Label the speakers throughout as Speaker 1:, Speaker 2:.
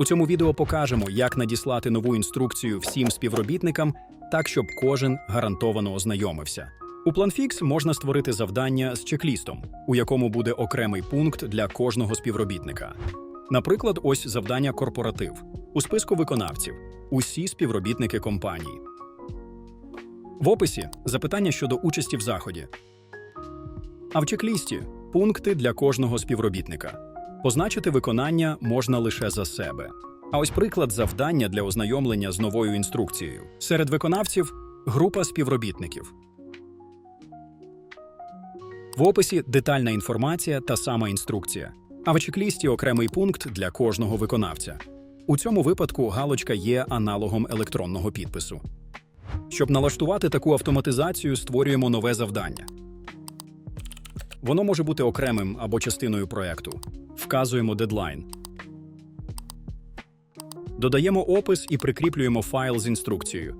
Speaker 1: У цьому відео покажемо, як надіслати нову інструкцію всім співробітникам, так щоб кожен гарантовано ознайомився. У PlanFix можна створити завдання з чек-лістом, у якому буде окремий пункт для кожного співробітника. Наприклад, ось завдання корпоратив у списку виконавців усі співробітники компанії. В описі запитання щодо участі в заході. А в чек-лісті пункти для кожного співробітника. Позначити виконання можна лише за себе. А ось приклад завдання для ознайомлення з новою інструкцією. Серед виконавців група співробітників. В описі детальна інформація та сама інструкція. А в чек-лісті окремий пункт для кожного виконавця. У цьому випадку галочка є аналогом електронного підпису. Щоб налаштувати таку автоматизацію, створюємо нове завдання. Воно може бути окремим або частиною проекту. Вказуємо дедлайн. Додаємо опис і прикріплюємо файл з інструкцією.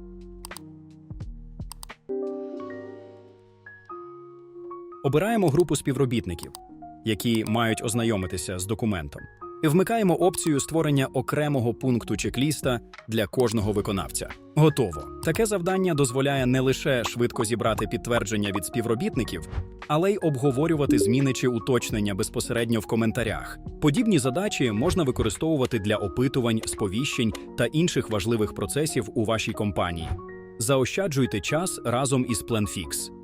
Speaker 1: Обираємо групу співробітників, які мають ознайомитися з документом, вмикаємо опцію створення окремого пункту чек-ліста для кожного виконавця. Готово. Таке завдання дозволяє не лише швидко зібрати підтвердження від співробітників, але й обговорювати зміни чи уточнення безпосередньо в коментарях. Подібні задачі можна використовувати для опитувань, сповіщень та інших важливих процесів у вашій компанії. Заощаджуйте час разом із PlanFix.